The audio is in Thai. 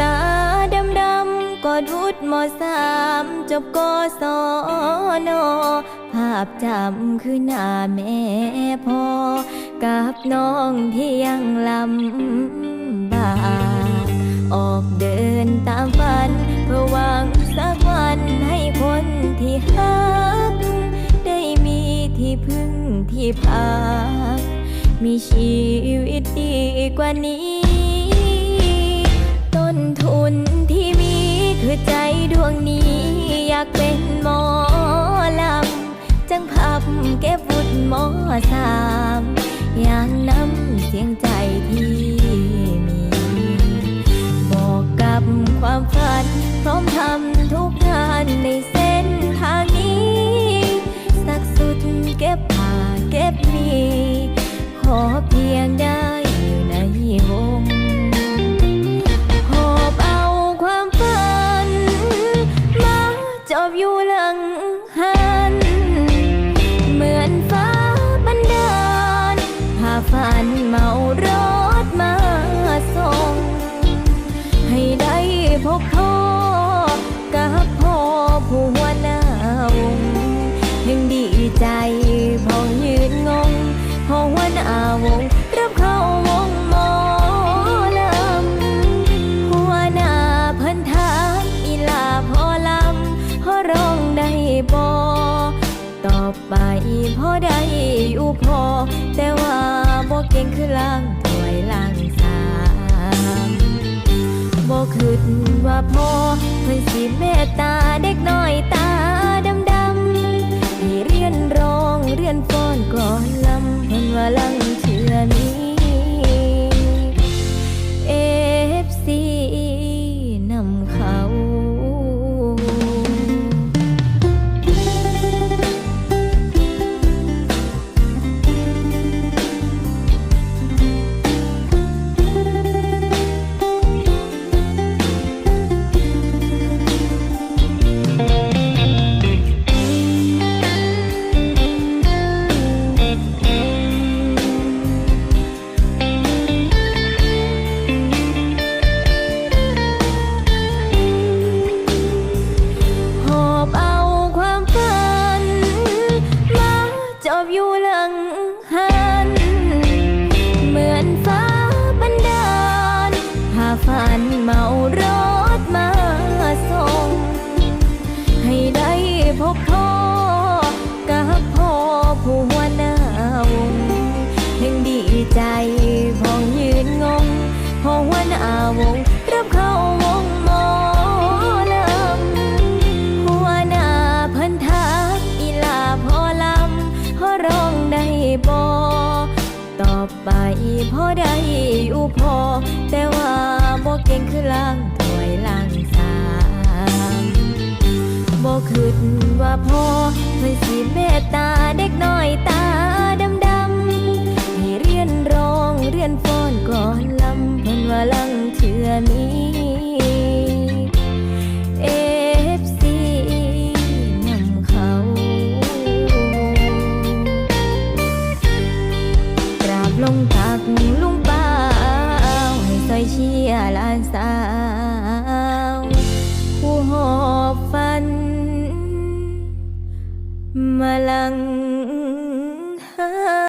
ตาดำดำก็ดุดมสามจบกศนภาพจำคือหน้าแม่พ่อกับน้องที่ยังลำบากออกเดินตามฝันเพื่อหวังสักวันให้คนที่ฮัก ได้มีที่พึ่งที่พัก มีชีวิตดีกว่านี้ คือใจดวงนี้อยากเป็นหมอลำ จังพับเก็บวุดหมอสาม อย่างน้ำเสียงใจที่ อ ได้บ่ตอบไปพอได้อยู่พอ แต่ว่าบ่เก่งคือลางถ้วยลางสามบ่คิดว่าพอเพิ่นสิเมตตาเด็กน้อยตา ใจพองยืนงงพอหัวหน้าวงรับเข้าวงหมอลำหัวหน้าพิ่นทักอีลาพอลำพอร้องได้บ่ตอบไปพอได้อยู่พอ แต่ว่าบ่เก่งคือล้างถวยล้างสามบ่คิดว่าพ่อเพิ่นสิเมตตาเด็กน้อยตา ลงตักลุงป้าให้ซอยเชียร์หลานสาว ผู้หอบฟัน มาลัง